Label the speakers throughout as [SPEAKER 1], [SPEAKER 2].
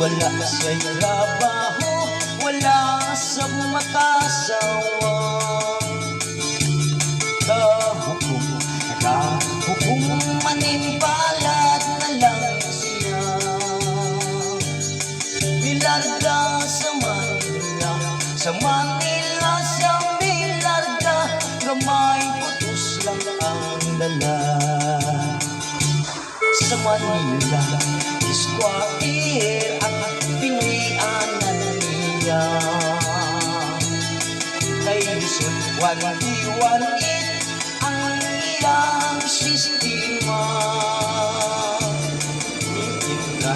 [SPEAKER 1] siya'y trabaho Wala sa makasawa Kahukom, nakahukom Manimbalad na lang siya. Milarda sa Manila Sa Manila siya milarda Gamay putos lang ang dala. Sa Manila pinianan niya Kay Luzon, wani-wani ang iyang sistema.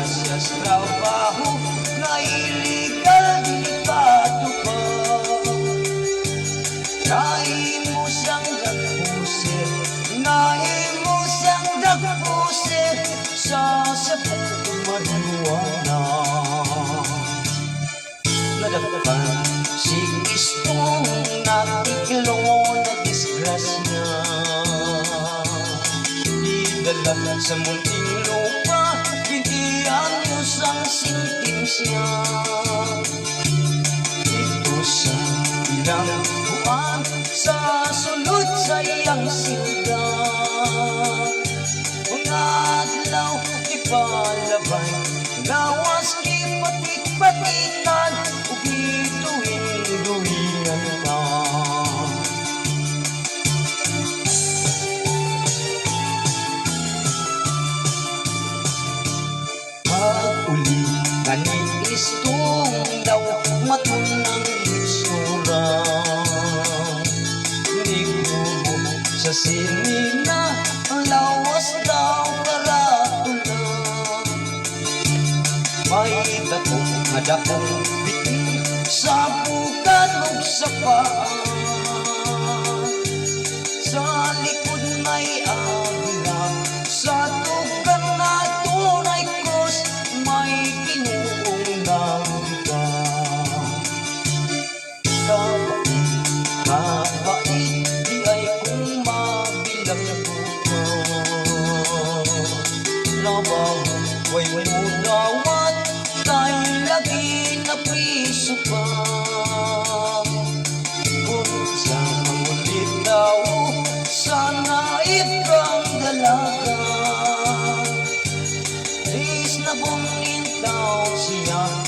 [SPEAKER 1] Siya sa trabaho na illegal delikado pa Nai mo siyang nagpusit Nai mo siyang nagpusit Sa sapong marijuana Nadagdagan si Istong Natiglo na disgrasya Idala sa munting lupa Bigyan niyo sang sintensya ito sa ilang buwan sa sulod sa iyang silda Mga adlaw ipalabay Lawas kipatik-patikan Ubituin-duhingan ka. Pag-uli Nanitistong daw matunang itsura Nigubo sa sinina ay dakong madakong biti sa bukan o sa paa. Sa likod may agila, sa tugan na tunay kos, may kinuong nangka. Kabait, kabait, di ay kung mabilang na buka. Labang, way, way, unawa pa. Ibon sa mga linaw Sana itang dalaga Please na bunin daw siya.